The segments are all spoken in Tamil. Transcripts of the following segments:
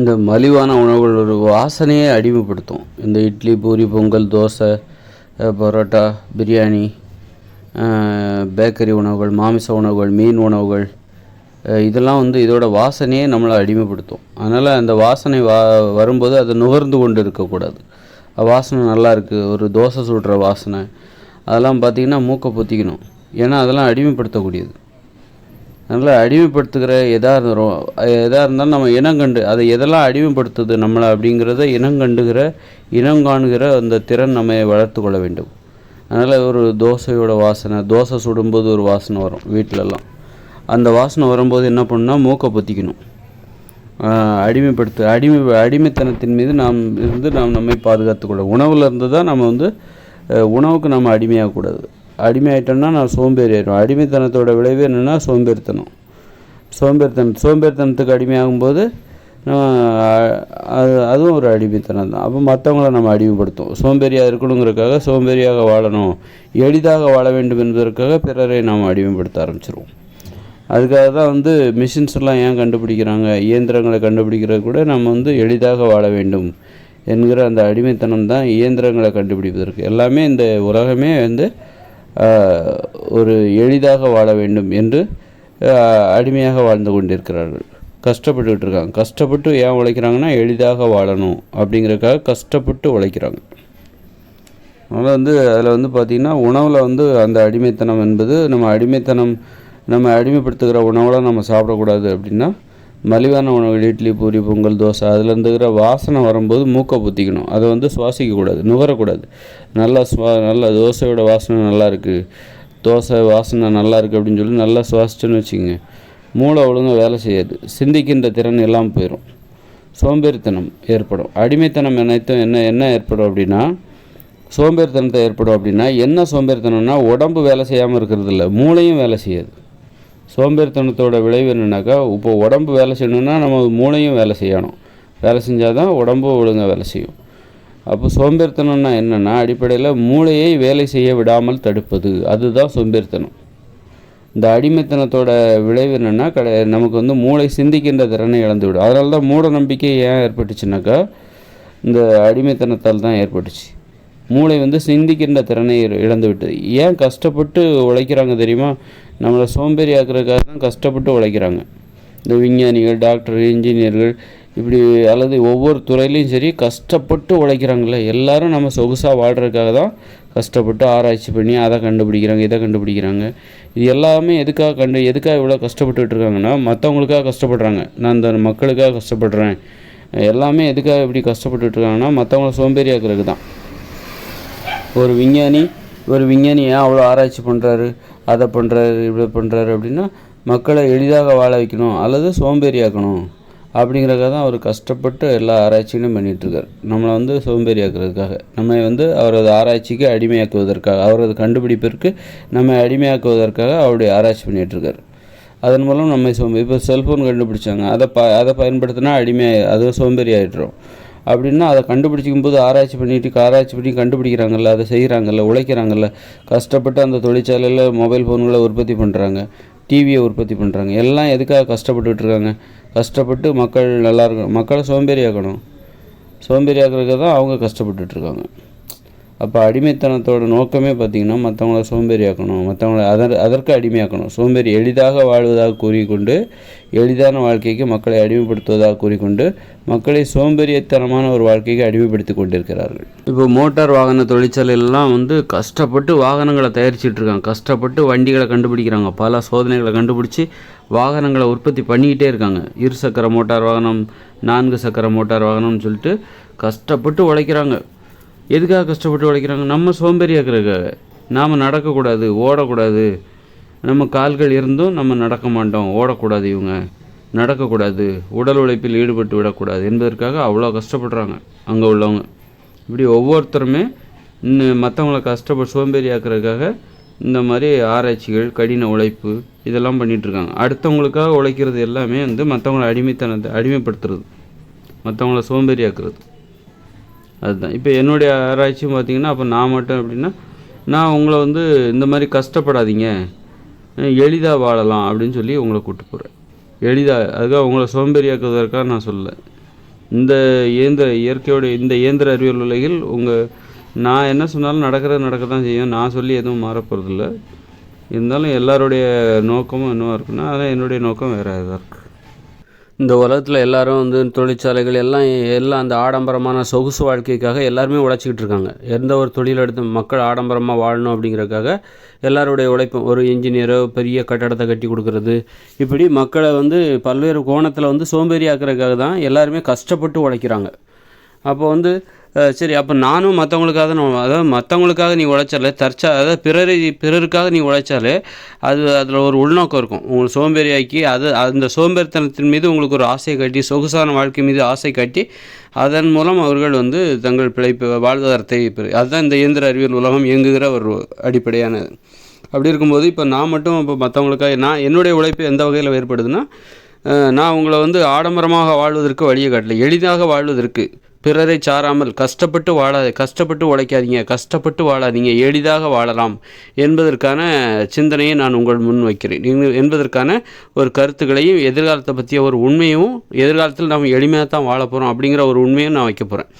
இந்த மலிவான உணவுகள் ஒரு வாசனையே அடிமைப்படுத்தும். இந்த இட்லி பூரி பொங்கல் தோசை பரோட்டா பிரியாணி பேக்கரி உணவுகள் மாமிச உணவுகள் மீன் உணவுகள் இதெல்லாம் வந்து இதோட வாசனையே நம்மளை அடிமைப்படுத்தும். அதனால் அந்த வாசனை வா வரும்போது அதை நுகர்ந்து கொண்டு இருக்கக்கூடாது. வாசனை நல்லா இருக்குது ஒரு தோசை சுடுற வாசனை. அதெல்லாம் பார்த்திங்கன்னா மூக்கை பொத்திக்கணும். ஏன்னா அதெல்லாம் அடிமைப்படுத்தக்கூடியது. அதனால் அடிமைப்படுத்துகிற எதாக இருந்தாலும் எதாக இருந்தாலும் நம்ம இனங்கண்டு அதை எதெல்லாம் அடிமைப்படுத்துது நம்மளை அப்படிங்கிறத இனங்கண்டுகிற இனங்காணுகிற அந்த திறன் நம்ம வளர்த்து கொள்ள வேண்டும். அதனால் ஒரு தோசையோட வாசனை தோசை சுடும்போது ஒரு வாசனை வரும் வீட்டிலலாம். அந்த வாசனை வரும்போது என்ன பண்ணால் மூக்கை பொத்திக்கணும். அடிமைப்படுத்து அடிமை அடிமைத்தனத்தின் மீது நாம் இருந்து நாம் நம்மை பாதுகாத்துக்கொள்ள உணவில் இருந்து தான் நம்ம வந்து உணவுக்கு நம்ம அடிமையாகக்கூடாது அடிமையாயிட்டோம்னா நான் சோம்பேறி ஆயிடும் அடிமைத்தனத்தோட விளைவு என்னென்னா சோம்பேறித்தனம். சோம்பேறித்தனம் சோம்பேறித்தனத்துக்கு அடிமையாகும்போது நம்ம அது அதுவும் ஒரு அடிமைத்தனம் தான். அப்போ மற்றவங்கள நம்ம அடிமைப்படுத்தும் சோம்பேறியாக இருக்கணுங்கிறதுக்காக சோம்பேறியாக வாழணும். எளிதாக வாழ வேண்டும் என்பதற்காக பிறரை நாம் அடிமைப்படுத்த ஆரம்பிச்சிருவோம். அதுக்காக தான் வந்து மிஷின்ஸ் எல்லாம் ஏன் கண்டுபிடிக்கிறாங்க? இயந்திரங்களை கண்டுபிடிக்கிறது கூட நம்ம வந்து எளிதாக வாழ வேண்டும் என்கிற அந்த அடிமைத்தனம் தான் இயந்திரங்களை கண்டுபிடிப்பதற்கு. எல்லாமே இந்த உலகமே வந்து ஒரு எளிதாக வாழ வேண்டும் என்று அடிமையாக வாழ்ந்து கொண்டிருக்கிறார்கள். கஷ்டப்பட்டுக்கிட்டு இருக்காங்க கஷ்டப்பட்டு ஏன் உழைக்கிறாங்கன்னா எளிதாக வாழணும் அப்படிங்கிறதுக்காக கஷ்டப்பட்டு உழைக்கிறாங்க. அதனால் வந்து அதில் வந்து பார்த்திங்கன்னா உணவில் வந்து அந்த அடிமைத்தனம் என்பது நம்ம அடிமைத்தனம் நம்ம அடிமைப்படுத்துகிற உணவெல்லாம் நம்ம சாப்பிடக்கூடாது அப்படின்னா மலிவான உணவுகள் இட்லி பூரி பொங்கல் தோசை அதில் இருந்துக்கிற வாசனை வரும்போது மூக்கை புத்திக்கணும். அதை வந்து சுவாசிக்கக்கூடாது நுகரக்கூடாது. நல்லா சுவா நல்ல தோசையோட வாசனை நல்லா இருக்குது தோசை வாசனை நல்லா இருக்குது அப்படின்னு சொல்லி நல்லா சுவாசிச்சோன்னு வச்சுக்கோங்க. மூளை ஒழுங்காக வேலை செய்யாது. சிந்திக்கின்ற திறன் எல்லாம் போயிடும் சோம்பேறித்தனம் ஏற்படும். அடிமைத்தனம் அனைத்தும் என்ன என்ன ஏற்படும் அப்படின்னா சோம்பேறித்தனத்தை ஏற்படும் அப்படின்னா என்ன சோம்பேறித்தனம்னா உடம்பு வேலை செய்யாமல் இருக்கிறது இல்லை. மூளையும் வேலை செய்யாது. சோம்பேறித்தனத்தோட விளைவு என்னென்னாக்கா இப்போ உடம்பு வேலை செய்யணும்னா நம்ம மூளையும் வேலை செய்யணும். வேலை செஞ்சால் தான் உடம்பு ஒழுங்காக வேலை செய்யும். அப்போ சோம்பேறித்தனம்னா என்னென்னா அடிப்படையில் மூளையை வேலை செய்ய விடாமல் தடுப்பது. அதுதான் சோம்பேறித்தனம். இந்த அடிமைத்தனத்தோட விளைவு என்னென்னா கடை நமக்கு வந்து மூளை சிந்திக்கின்ற திறனை இழந்து விடும். அதனால தான் மூட நம்பிக்கை ஏன் ஏற்பட்டுச்சுனாக்கா இந்த அடிமைத்தனத்தால் தான் ஏற்பட்டுச்சு. மூளை வந்து சிந்திக்கின்ற திறனை இழந்துவிட்டது. ஏன் கஷ்டப்பட்டு உழைக்கிறாங்க தெரியுமா? நம்மளை சோம்பேறி ஆக்குறதுக்காக தான் கஷ்டப்பட்டு உழைக்கிறாங்க. இந்த விஞ்ஞானிகள் டாக்டர் இன்ஜினியர்கள் இப்படி அல்லது ஒவ்வொரு துறையிலையும் சரி கஷ்டப்பட்டு உழைக்கிறாங்களே எல்லாரும் நம்ம சொகுசாக வாழ்கிறதுக்காக தான் கஷ்டப்பட்டு ஆராய்ச்சி பண்ணி அதை கண்டுபிடிக்கிறாங்க இதை கண்டுபிடிக்கிறாங்க. இது எல்லாமே எதுக்காக கண்டு எதுக்காக இவ்வளோ கஷ்டப்பட்டுட்டு இருக்காங்கன்னா மற்றவங்களுக்காக கஷ்டப்படுறாங்க. நான் இந்த மக்களுக்காக கஷ்டப்படுறேன். எல்லாமே எதுக்காக இப்படி கஷ்டப்பட்டுட்டு இருக்காங்கன்னா மற்றவங்கள சோம்பேறியாக்குறதுக்கு தான். ஒரு விஞ்ஞானி ஒரு விஞ்ஞானி ஏன் அவ்வளோ ஆராய்ச்சி பண்ணுறாரு அதை பண்ணுறாரு இப்படி பண்ணுறாரு அப்படின்னா மக்களை எளிதாக வாழ வைக்கணும் அல்லது சோம்பேறியாக்கணும் அப்படிங்கிறக்காக தான் அவர் கஷ்டப்பட்டு எல்லா ஆராய்ச்சிகளும் பண்ணிகிட்ருக்கார் நம்மளை வந்து சோம்பேறியாக்குறதுக்காக. நம்ம வந்து அவரது ஆராய்ச்சிக்கு அடிமையாக்குவதற்காக அவரது கண்டுபிடிப்பிற்கு நம்மை அடிமையாக்குவதற்காக அவருடைய ஆராய்ச்சி பண்ணிகிட்ருக்கார் அதன் மூலம் நம்ம சோம்பேறி இப்போ செல்ஃபோன் கண்டுபிடிச்சாங்க. அதை ப அதை பயன்படுத்தினா அடிமை அது சோம்பேறி ஆகிட்டுரும் அப்படின்னா அதை கண்டுபிடிக்கும் போது ஆராய்ச்சி பண்ணிட்டு ஆராய்ச்சி பண்ணி கண்டுபிடிக்கிறாங்கல்ல அதை செய்கிறாங்கல்ல உழைக்கிறாங்கல்ல. கஷ்டப்பட்டு அந்த தொழிற்சாலையில் மொபைல் ஃபோன்களை உற்பத்தி பண்ணுறாங்க டிவியை உற்பத்தி பண்ணுறாங்க எல்லாம் எதுக்காக கஷ்டப்பட்டுட்டு இருக்காங்க கஷ்டப்பட்டு மக்கள் நல்லா இருக்கணும் மக்களை சோம்பேறியாக்கணும். சோம்பேறியாக்குறதுக்கு தான் அவங்க கஷ்டப்பட்டுட்ருக்காங்க அப்போ அடிமைத்தனத்தோட நோக்கமே பார்த்திங்கன்னா மற்றவங்கள சோம்பேறியாக்கணும். மற்றவங்கள அதர் அதற்கு அடிமையாக்கணும். சோம்பேறி எளிதாக வாழ்வதாக கூறிக்கொண்டு எளிதான வாழ்க்கைக்கு மக்களை அடிமைப்படுத்துவதாக கூறிக்கொண்டு மக்களை சோம்பேறித்தனமான ஒரு வாழ்க்கைக்கு அடிமைப்படுத்தி கொண்டிருக்கிறார்கள். இப்போ மோட்டார் வாகன தொழிற்சாலையெல்லாம் வந்து கஷ்டப்பட்டு வாகனங்களை தயாரிச்சுட்டு இருக்காங்க. கஷ்டப்பட்டு வண்டிகளை கண்டுபிடிக்கிறாங்க. பல சோதனைகளை கண்டுபிடிச்சி வாகனங்களை உற்பத்தி பண்ணிக்கிட்டே இருக்காங்க. இரு சக்கர மோட்டார் வாகனம் நான்கு சக்கர மோட்டார் வாகனம்னு சொல்லிட்டு கஷ்டப்பட்டு உழைக்கிறாங்க. எதுக்காக கஷ்டப்பட்டு உழைக்கிறாங்க? நம்ம சோம்பேறியாக்குறதுக்காக. நாம் நடக்கக்கூடாது ஓடக்கூடாது. நம்ம கால்கள் இருந்தும் நம்ம நடக்க மாட்டோம் ஓடக்கூடாது இவங்க. நடக்கக்கூடாது உடல் உழைப்பில் ஈடுபட்டு விடக்கூடாது என்பதற்காக அவ்வளோ கஷ்டப்படுறாங்க அங்கே உள்ளவங்க. இப்படி ஒவ்வொருத்தருமே இன்னும் மற்றவங்கள கஷ்டப்பட்டு சோம்பேறியாக்குறதுக்காக இந்த மாதிரி ஆராய்ச்சிகள் கடின உழைப்பு இதெல்லாம் பண்ணிகிட்ருக்காங்க அடுத்தவங்களுக்காக உழைக்கிறது எல்லாமே வந்து மற்றவங்கள அடிமைத்தனத்தை அடிமைப்படுத்துறது. மற்றவங்கள சோம்பேறியாக்குறது. அதுதான். இப்போ என்னுடைய ஆராய்ச்சியும் பார்த்தீங்கன்னா அப்போ நான் மட்டும் அப்படின்னா நான் உங்களை வந்து இந்த மாதிரி கஷ்டப்படாதீங்க. எளிதாக வாழலாம் அப்படின்னு சொல்லி உங்களை கூப்பிட்டு போகிறேன் எளிதாக அதுக்காக உங்களை சோம்பேறியாக்குவதற்காக நான் சொல்லலை. இந்த இயந்திர இயற்கையோட இந்த இயந்திர அறிவியல் உலகில் உங்கள் நான் என்ன சொன்னாலும் நடக்கிறது நடக்க தான் செய்யும். நான் சொல்லி எதுவும் மாறப்போகிறதில்ல இருந்தாலும் எல்லாருடைய நோக்கமும் என்னவாக இருக்குன்னா அதான் என்னுடைய நோக்கம் வேறு இதாக இருக்குது இந்த உலகத்தில் எல்லாரும் வந்து தொழிற்சாலைகள் எல்லாம் எல்லாம் அந்த ஆடம்பரமான சொகுசு வாழ்க்கைக்காக எல்லாருமே உழைச்சிக்கிட்டு இருக்காங்க. எந்த ஒரு தொழில் எடுத்து மக்கள் ஆடம்பரமாக வாழணும் அப்படிங்கிறதுக்காக எல்லாருடைய உழைப்பும் ஒரு இன்ஜினியரோ பெரிய கட்டடத்தை கட்டி கொடுக்கறது இப்படி மக்களை வந்து பல்வேறு கோணத்தில் வந்து சோம்பேறி ஆக்குறதுக்காக தான் எல்லாருமே கஷ்டப்பட்டு உழைக்கிறாங்க. அப்போ வந்து சரி அப்போ நானும் மற்றவங்களுக்காக நான் அதாவது மற்றவங்களுக்காக நீ உழைச்சாலே தற்சா அதாவது பிறரை பிறருக்காக நீ உழைச்சாலே அது அதில் ஒரு உள்நோக்கம் இருக்கும். உங்களை சோம்பேறியாக்கி அது அந்த சோம்பேறித்தனத்தின் மீது உங்களுக்கு ஒரு ஆசை கட்டி சொகுசான வாழ்க்கை மீது ஆசை கட்டி அதன் மூலம் அவர்கள் வந்து தங்கள் பிழைப்பு வாழ்வாதாரத்தை பெறு அதுதான் இந்த இயந்திர அறிவியல் உலகம் இயங்குகிற ஒரு அடிப்படையானது அப்படி இருக்கும்போது இப்போ நான் மட்டும் இப்போ மற்றவங்களுக்காக நான் என்னுடைய உழைப்பு எந்த வகையில் வேறுபடுதுன்னா நான் உங்களை வந்து ஆடம்பரமாக வாழ்வதற்கு வழியை காட்டல. எளிதாக வாழ்வதற்கு. பிறரை சாராமல் கஷ்டப்பட்டு வாழாது கஷ்டப்பட்டு உழைக்காதீங்க கஷ்டப்பட்டு வாழாதீங்க எளிதாக வாழலாம் என்பதற்கான சிந்தனையை நான் உங்கள் முன் வைக்கிறேன். என்பதற்கான ஒரு கருத்துக்களையும் எதிர்காலத்தை பற்றிய ஒரு உண்மையும் எதிர்காலத்தில் நாம் எளிமையாக தான் வாழ போகிறோம் அப்படிங்கிற ஒரு உண்மையும் நான் வைக்க போகிறேன்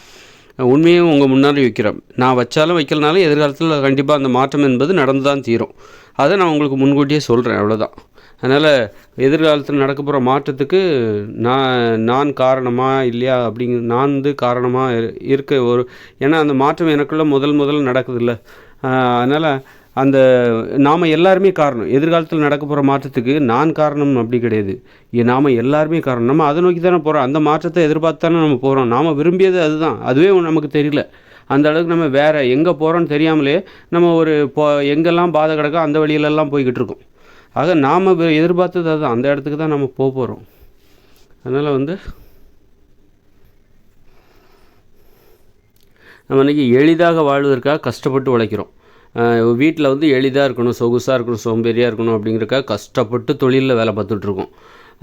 உண்மையும் உங்கள் முன்னாடி வைக்கிறேன். நான் வச்சாலும் வைக்கலனாலும் எதிர்காலத்தில் கண்டிப்பாக அந்த மாற்றம் என்பது நடந்து தான் தீரும். அதை நான் உங்களுக்கு முன்கூட்டியே சொல்கிறேன் அவ்வளோதான் அதனால் எதிர்காலத்தில் நடக்க போகிற மாற்றத்துக்கு நான் நான் காரணமா இல்லையா அப்படிங்கிற நான் வந்து காரணமாக இருக்க ஒரு ஏன்னா அந்த மாற்றம் எனக்குள்ளே முதல் முதல் நடக்குதுல்ல. அதனால் அந்த நாம் எல்லாருமே காரணம். எதிர்காலத்தில் நடக்க போகிற மாற்றத்துக்கு நான் காரணம் அப்படி கிடையாது. ஏ- எல்லாருமே காரணம். நம்ம அதை நோக்கி தானே போகிறோம் அந்த மாற்றத்தை எதிர்பார்த்து தானே நம்ம போகிறோம் நாம் விரும்பியது அதுதான். அதுவே நமக்கு தெரியல. அந்த அளவுக்கு நம்ம வேறு எங்கே போகிறோன்னு தெரியாமலே நம்ம ஒரு போ எங்கெல்லாம் பாதை கிடக்கோ அந்த வழியிலெல்லாம் போய்கிட்டு இருக்கோம். ஆக நாம் எதிர்பார்த்தது அதுதான் அந்த இடத்துக்கு தான் நம்ம போக போகிறோம் அதனால் வந்து நம்ம இன்றைக்கி எளிதாக வாழ்வதற்காக கஷ்டப்பட்டு உழைக்கிறோம். வீட்டில் வந்து எளிதாக இருக்கணும் சொகுசாக இருக்கணும் சோம்பேறியாக இருக்கணும் அப்படிங்கிறக்காக கஷ்டப்பட்டு தொழிலில் வேலை பார்த்துட்ருக்கோம்.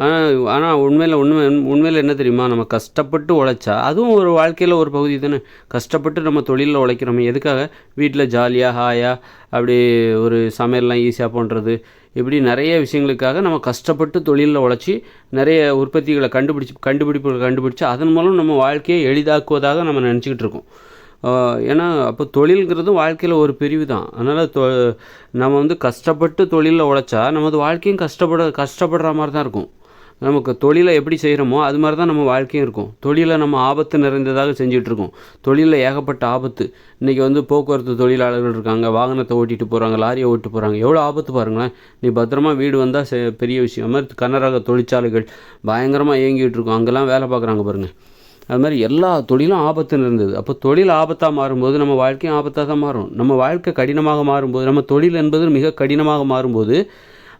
ஆனால் ஆனால் உண்மையில் உண்மை உண்மையில் என்ன தெரியுமா? நம்ம கஷ்டப்பட்டு உழைச்சா அதுவும் ஒரு வாழ்க்கையில் ஒரு பகுதி தானே. கஷ்டப்பட்டு நம்ம தொழிலில் உழைக்கிறோம் எதுக்காக? வீட்டில் ஜாலியாக ஹாயாக அப்படி ஒரு சமையல்லாம் ஈஸியாக பண்ணுறது இப்படி நிறைய விஷயங்களுக்காக நம்ம கஷ்டப்பட்டு தொழிலில் உழைச்சி நிறைய உற்பத்திகளை கண்டுபிடிச்சி கண்டுபிடிப்புகளை கண்டுபிடிச்சி அதன் மூலம் நம்ம வாழ்க்கையை எளிதாக்குவதாக நம்ம நினச்சிக்கிட்டு இருக்கோம். ஏன்னா அப்போ தொழில்ங்கிறதும் வாழ்க்கையில் ஒரு பிரிவு தான். அதனால் தொ நம்ம வந்து கஷ்டப்பட்டு தொழிலில் உழைச்சா நமது வாழ்க்கையும் கஷ்டப்பட கஷ்டப்படுற மாதிரி தான் இருக்கும். நமக்கு தொழிலை எப்படி செய்கிறோமோ அது மாதிரி தான் நம்ம வாழ்க்கையும் இருக்கும். தொழிலை நம்ம ஆபத்து நிறைந்ததாக செஞ்சுட்டு இருக்கோம் தொழிலில் ஏகப்பட்ட ஆபத்து. இன்றைக்கி வந்து போக்குவரத்து தொழிலாளர்கள் இருக்காங்க வாகனத்தை ஓட்டிட்டு போகிறாங்க லாரியை ஓட்டு போகிறாங்க எவ்வளோ ஆபத்து பாருங்களேன். நீ பத்திரமா வீடு வந்தால் பெரிய விஷயம். அது மாதிரி கனரக தொழிற்சாலைகள் பயங்கரமாக இயங்கிட்டு இருக்கோம் அங்கெல்லாம் வேலை பார்க்குறாங்க பாருங்கள் அது மாதிரி எல்லா தொழிலும் ஆபத்து இருந்தது அப்போ தொழில் ஆபத்தாக மாறும்போது நம்ம வாழ்க்கையும் ஆபத்தாக தான் மாறும். நம்ம வாழ்க்கை கடினமாக மாறும்போது நம்ம தொழில் என்பது மிக கடினமாக மாறும்போது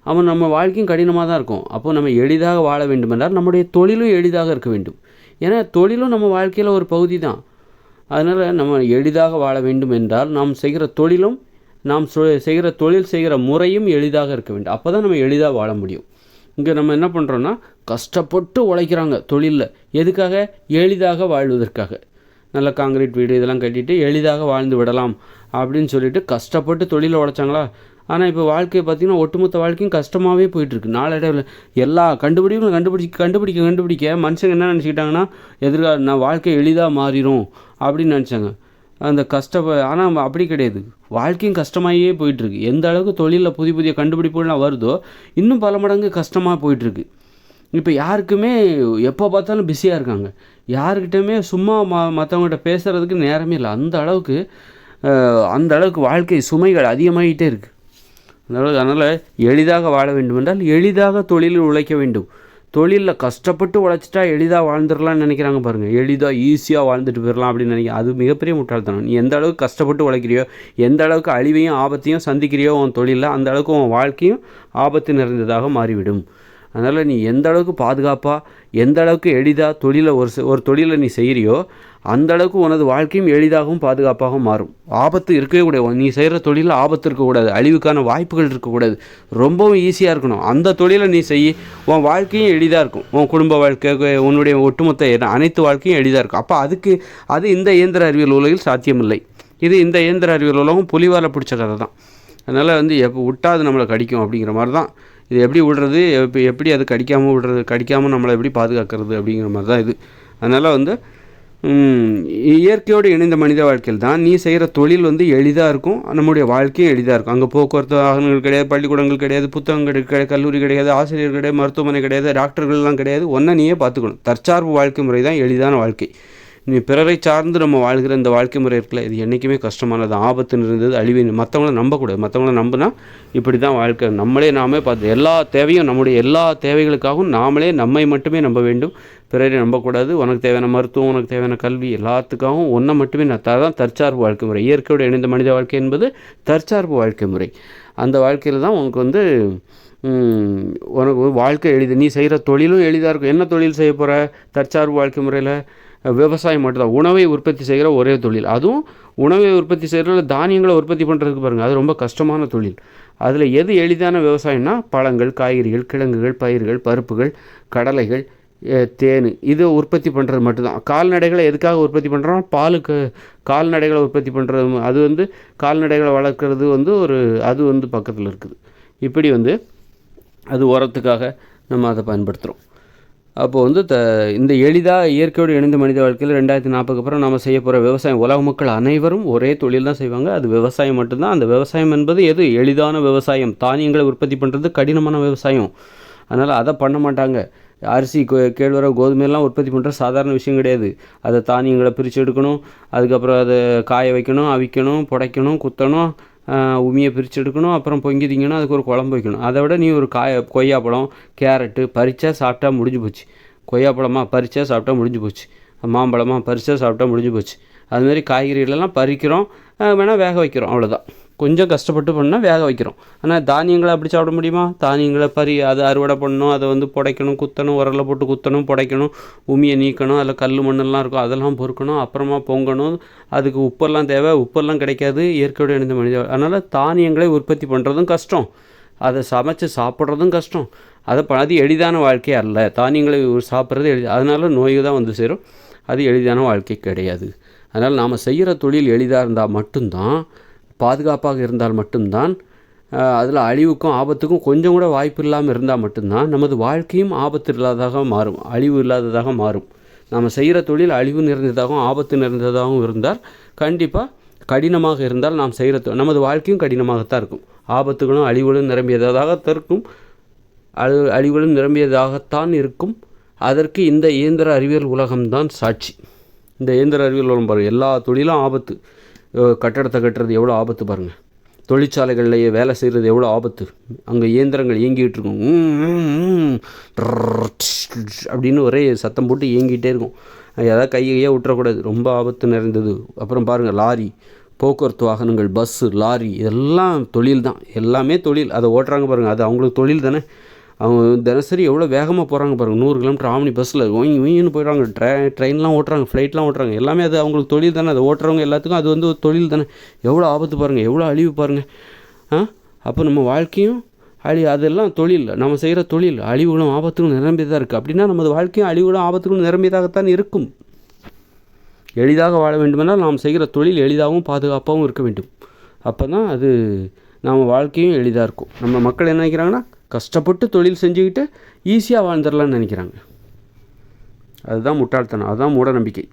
அவன் நம்ம வாழ்க்கையும் கடினமாக தான் இருக்கும். அப்போ நம்ம எளிதாக வாழ வேண்டும் என்றால் நம்முடைய தொழிலும் எளிதாக இருக்க வேண்டும். ஏன்னா தொழிலும் நம்ம வாழ்க்கையில் ஒரு பகுதி தான் அதனால் நம்ம எளிதாக வாழ வேண்டும் என்றால் நாம் செய்கிற தொழிலும் நாம் சொ- செய்கிற தொழில் செய்கிற முறையும் எளிதாக இருக்க வேண்டும். அப்போ தான் நம்ம எளிதாக வாழ முடியும். இங்கே நம்ம என்ன பண்ணுறோன்னா கஷ்டப்பட்டு உழைக்கிறாங்க தொழிலில். எதுக்காக? எளிதாக வாழ்வதற்காக. நல்ல காங்கிரீட் வீடு இதெல்லாம் கட்டிட்டு எளிதாக வாழ்ந்து விடலாம் அப்படின்னு சொல்லிட்டு கஷ்டப்பட்டு தொழிலை உழைச்சாங்களா ஆனால் இப்போ வாழ்க்கையை பார்த்திங்கன்னா ஒட்டுமொத்த வாழ்க்கையும் கஷ்டமாகவே போயிட்டுருக்கு. நாளடைவில் எல்லா கண்டுபிடிப்பும் கண்டுபிடிக்க கண்டுபிடிக்க கண்டுபிடிக்க மனுஷங்க என்ன நினச்சிக்கிட்டாங்கன்னா எதிர்கால நான் வாழ்க்கை எளிதாக மாறிடும் அப்படின்னு நினச்சாங்க. அந்த கஷ்ட ஆனால் அப்படி கிடையாது. வாழ்க்கையும் கஷ்டமாகியே போயிட்டுருக்கு. எந்த அளவுக்கு தொழிலில் புதிய புதிய கண்டுபிடிப்புகள்லாம் வருதோ இன்னும் பல மடங்கு கஷ்டமாக போயிட்டுருக்கு. இப்போ யாருக்குமே எப்போ பார்த்தாலும் பிஸியாக இருக்காங்க. யாருக்கிட்டயுமே சும்மா ம மற்றவங்ககிட்ட பேசுகிறதுக்கு நேரமே இல்லை. அந்த அளவுக்கு அந்த அளவுக்கு வாழ்க்கை சுமைகள் அதிகமாகிட்டே இருக்குது அதனால் அதனால் எளிதாக வாழ வேண்டும் என்றால் எளிதாக தொழிலில் உழைக்க வேண்டும். தொழிலில் கஷ்டப்பட்டு உழைச்சிட்டா எளிதாக வாழ்ந்துடலாம்னு நினைக்கிறாங்க பாருங்கள் எளிதாக ஈஸியாக வாழ்ந்துட்டு போயிடலாம் அப்படின்னு நினைக்க அது மிகப்பெரிய முட்டாள்தனம். நீ எந்த அளவுக்கு கஷ்டப்பட்டு உழைக்கிறியோ எந்த அளவுக்கு அழிவையும் ஆபத்தையும் சந்திக்கிறியோ உன் தொழிலில் அந்த அளவுக்கு உன் வாழ்க்கையும் ஆபத்து நிறைந்ததாக மாறிவிடும். அதனால் நீ எந்த அளவுக்கு பாதுகாப்பாக எந்த அளவுக்கு எளிதாக தொழிலை ஒரு ஒரு தொழிலை நீ செய்கிறியோ அந்த அளவுக்கு உனது வாழ்க்கையும் எளிதாகவும் பாதுகாப்பாகவும் மாறும். ஆபத்து இருக்கவே கூடாது. நீ செய்கிற தொழிலில் ஆபத்து இருக்கக்கூடாது அழிவுக்கான வாய்ப்புகள் இருக்கக்கூடாது ரொம்பவும் ஈஸியாக இருக்கணும். அந்த தொழிலை நீ செய்ய உன் வாழ்க்கையும் எளிதாக இருக்கும். உன் குடும்ப வாழ்க்கை உன்னுடைய ஒட்டுமொத்த அனைத்து வாழ்க்கையும் எளிதாக இருக்கும். அப்போ அதுக்கு அது இந்த இயந்திர அறிவியல் உலகில் சாத்தியமில்லை. இது இந்த இயந்திர அறிவியல் உலகம் புலிவால பிடிச்ச கதை தான் அதனால் வந்து எப்போ விட்டா அது நம்மளை கடிக்கும் அப்படிங்கிற மாதிரி தான் இது எப்படி விடுறது? எப்படி எப்படி அது கடிக்காமல் விடுறது? கடிக்காமல் நம்மளை எப்படி பாதுகாக்கிறது? அப்படிங்கிற மாதிரி தான் இது. அதனால் வந்து இயற்கையோடு இணைந்த மனித வாழ்க்கையில் தான் நீ செய்கிற தொழில் வந்து எளிதாக இருக்கும். நம்முடைய வாழ்க்கையும் எளிதாக இருக்கும். அங்கே போக்குவரத்து வாகனங்கள் கிடையாது பள்ளிக்கூடங்கள் கிடையாது புத்தகங்கள் கிடையாது கல்லூரி கிடையாது ஆசிரியர் கிடையாது மருத்துவமனை கிடையாது டாக்டர்கள்லாம் கிடையாது. ஒன்றை நீயே பார்த்துக்கணும். தற்சார்பு வாழ்க்கை முறை தான் எளிதான வாழ்க்கை. பிறரை சார்ந்து நம்ம வாழ்கிற இந்த வாழ்க்கை முறை இருக்குல்ல இது என்றைக்குமே கஷ்டமானது ஆபத்து இருந்தது அழிவு மற்றவங்கள நம்பக்கூடாது. மற்றவங்கள நம்பினா இப்படி தான் வாழ்க்கை. நம்மளே நாமே பார்த்து எல்லா தேவையும் நம்முடைய எல்லா தேவைகளுக்காகவும் நாமளே நம்மை மட்டுமே நம்ப வேண்டும். பிறரை நம்பக்கூடாது. உனக்கு தேவையான மருத்துவம் உனக்கு தேவையான கல்வி எல்லாத்துக்காகவும் ஒன்றை மட்டுமே நான் தான் தற்சார்பு வாழ்க்கை முறை. இயற்கையோடு இணைந்த மனித வாழ்க்கை என்பது தற்சார்பு வாழ்க்கை முறை. அந்த வாழ்க்கையில் தான் உனக்கு வந்து உனக்கு வாழ்க்கை எளிது. நீ செய்கிற தொழிலும் எளிதாக இருக்கும். என்ன தொழில் செய்ய போகிற தற்சார்பு வாழ்க்கை முறையில் விவசாயம் மட்டும்தான். உணவை உற்பத்தி செய்கிற ஒரே தொழில். அதுவும் உணவை உற்பத்தி செய்கிறதுல தானியங்களை உற்பத்தி பண்ணுறதுக்கு பாருங்கள் அது ரொம்ப கஷ்டமான தொழில். அதில் எது எளிதான விவசாயம்னா பழங்கள் காய்கறிகள் கிழங்குகள் பயிர்கள் பருப்புகள் கடலைகள் தேன் இதை உற்பத்தி பண்ணுறது மட்டும்தான். கால்நடைகளை எதுக்காக உற்பத்தி பண்ணுறோம் பாலுக்கு கால்நடைகளை உற்பத்தி பண்ணுறது அது வந்து கால்நடைகளை வளர்க்குறது வந்து ஒரு அது வந்து பக்கத்தில் இருக்குது. இப்படி வந்து அது உரத்துக்காக நம்ம அதை பயன்படுத்துகிறோம் அப்போது வந்து த இந்த எளிதாக இயற்கையோடு இணைந்த மனித வாழ்க்கையில் ரெண்டாயிரத்தி நாற்பதுக்கு அப்புறம் நம்ம செய்ய போகிற விவசாயம் உலக மக்கள் அனைவரும் ஒரே தொழில் தான் செய்வாங்க. அது விவசாயம் மட்டும்தான். அந்த விவசாயம் என்பது எது? எளிதான விவசாயம். தானியங்களை உற்பத்தி பண்ணுறது கடினமான விவசாயம். அதனால் அதை பண்ண மாட்டாங்க. அரிசி கோ- கேழ்வரகு கோதுமையெல்லாம் உற்பத்தி பண்ணுற சாதாரண விஷயம் கிடையாது. அதை தானியங்களை பிரித்து எடுக்கணும். அதுக்கப்புறம் அதை காய வைக்கணும் அவிக்கணும் புடைக்கணும் குத்தணும். உமியை பிரித்து எடுக்கணும் அப்புறம் பொங்கிதிங்கன்னா அதுக்கு ஒரு குழம்பு வைக்கணும். அதை விட நீ ஒரு காய கொய்யாப்பழம் கேரட்டு பறிச்சா சாப்பிட்டா முடிஞ்சு போச்சு. கொய்யாப்பழமாக பறிச்சா சாப்பிட்டா முடிஞ்சு போச்சு. மாம்பழமாக பறிச்சா சாப்பிட்டா முடிஞ்சு போச்சு. அதுமாரி காய்கறிகளெல்லாம் பறிக்கிறோம் வேணால் வேக வைக்கிறோம் அவ்வளோதான் கொஞ்சம் கஷ்டப்பட்டு பண்ணால் வேக வைக்கிறோம். ஆனால் தானியங்களை அப்படி சாப்பிட முடியுமா? தானியங்களை பறி அதை அறுவடை பண்ணணும் அதை வந்து புடைக்கணும் குத்தணும் உரலில் போட்டு குத்தணும் புடைக்கணும் உமியை நீக்கணும் அதில் கல் மண்ணெல்லாம் இருக்கும் அதெல்லாம் பொறுக்கணும் அப்புறமா பொங்கணும். அதுக்கு உப்பெல்லாம் தேவை உப்பெல்லாம் கிடைக்காது இயற்கையோடு இணைந்த மனித அதனால் தானியங்களை உற்பத்தி பண்ணுறதும் கஷ்டம். அதை சமைச்சு சாப்பிட்றதும் கஷ்டம். அதை ப- அது எளிதான வாழ்க்கை அல்ல. தானியங்களை சாப்பிட்றது எளி அதனால நோய் தான் வந்து சேரும். அது எளிதான வாழ்க்கை கிடையாது. அதனால் நாம் செய்கிற தொழில் எளிதாக இருந்தால் மட்டும்தான் பாதுகாப்பாக இருந்தால் மட்டும்தான் அதில் அழிவுக்கும் ஆபத்துக்கும் கொஞ்சம் கூட வாய்ப்பு இல்லாமல் இருந்தால் மட்டும்தான் நமது வாழ்க்கையும் ஆபத்து இல்லாததாக மாறும் அழிவு இல்லாததாக மாறும். நாம் செய்கிற தொழில் அழிவு நிறைந்ததாகவும் ஆபத்து நிறைந்ததாகவும் இருந்தால் கண்டிப்பாக கடினமாக இருந்தால் நாம் செய்கிற தொ- நமது வாழ்க்கையும் கடினமாகத்தான் இருக்கும். ஆபத்துகளும் அழிவுகளும் நிரம்பியதாக இருக்கும் அழி அழிவுகளும் நிரம்பியதாகத்தான் இருக்கும். அதற்கு இந்த இயந்திர அறிவியல் உலகம்தான் சாட்சி. இந்த இயந்திர அறிவியல் உலகம் பாருங்கள் எல்லா தொழிலும் ஆபத்து. கட்டடத்தை கட்டுறது எவ்வளோ ஆபத்து பாருங்கள் தொழிற்சாலைகள்லையே வேலை செய்கிறது எவ்வளோ ஆபத்து. அங்கே இயந்திரங்கள் இயங்கிகிட்டு இருக்கும். உம், அப்படின்னு ஒரே சத்தம் போட்டு இயங்கிகிட்டே இருக்கும். ஏதாவது கையையே விட்டுறக்கூடாது. ரொம்ப ஆபத்து நிறைந்தது. அப்புறம் பாருங்கள் லாரி போக்குவரத்து வாகனங்கள் பஸ்ஸு லாரி இதெல்லாம் தொழில் தான் எல்லாமே தொழில். அதை ஓட்டுறாங்க பாருங்கள் அது அவங்களுக்கு தொழில் தானே. அவங்க தினசரி எவ்வளோ வேகமாக போகிறாங்க பாருங்கள் நூறு கிலோமீட்டர் ஆம்னி பஸ்ஸில் ஒய் ஒயின்னு போயிடுறாங்க. ட்ரெ ட்ரெயின்லாம் ஓட்டுறாங்க ஃப்ளைட்லாம் ஓட்டுறாங்க. எல்லாமே அது அவங்களுக்கு தொழில் தானே. அதை ஓட்டுறவங்க எல்லாத்துக்கும் அது வந்து ஒரு தொழில் தானே. எவ்வளோ ஆபத்து பாருங்கள் எவ்வளோ அழிவு பாருங்கள் ஆ? அப்போ நம்ம வாழ்க்கையும் அழி அதெல்லாம் தொழில். நம்ம செய்கிற தொழில். அழிவுகளும் ஆபத்துகளும் நிரம்பியதாக இருக்குது அப்படின்னா நமது வாழ்க்கையும் அழிவுகளும் ஆபத்துகளும் நிரம்பியதாகத்தான் இருக்கும். எளிதாக வாழ வேண்டுமென்றால் நாம் செய்கிற தொழில் எளிதாகவும் பாதுகாப்பாகவும் இருக்க வேண்டும். அப்போ தான் அது நம்ம வாழ்க்கையும் எளிதாக இருக்கும். நம்ம மக்கள் என்ன நினைக்கிறாங்கன்னா கஷ்டப்பட்டு தொழில் செஞ்சுக்கிட்டு ஈஸியாக வாழ்ந்துடலான்னு நினைக்கிறாங்க. அதுதான் முட்டாள்தனம் அதுதான் மூட நம்பிக்கை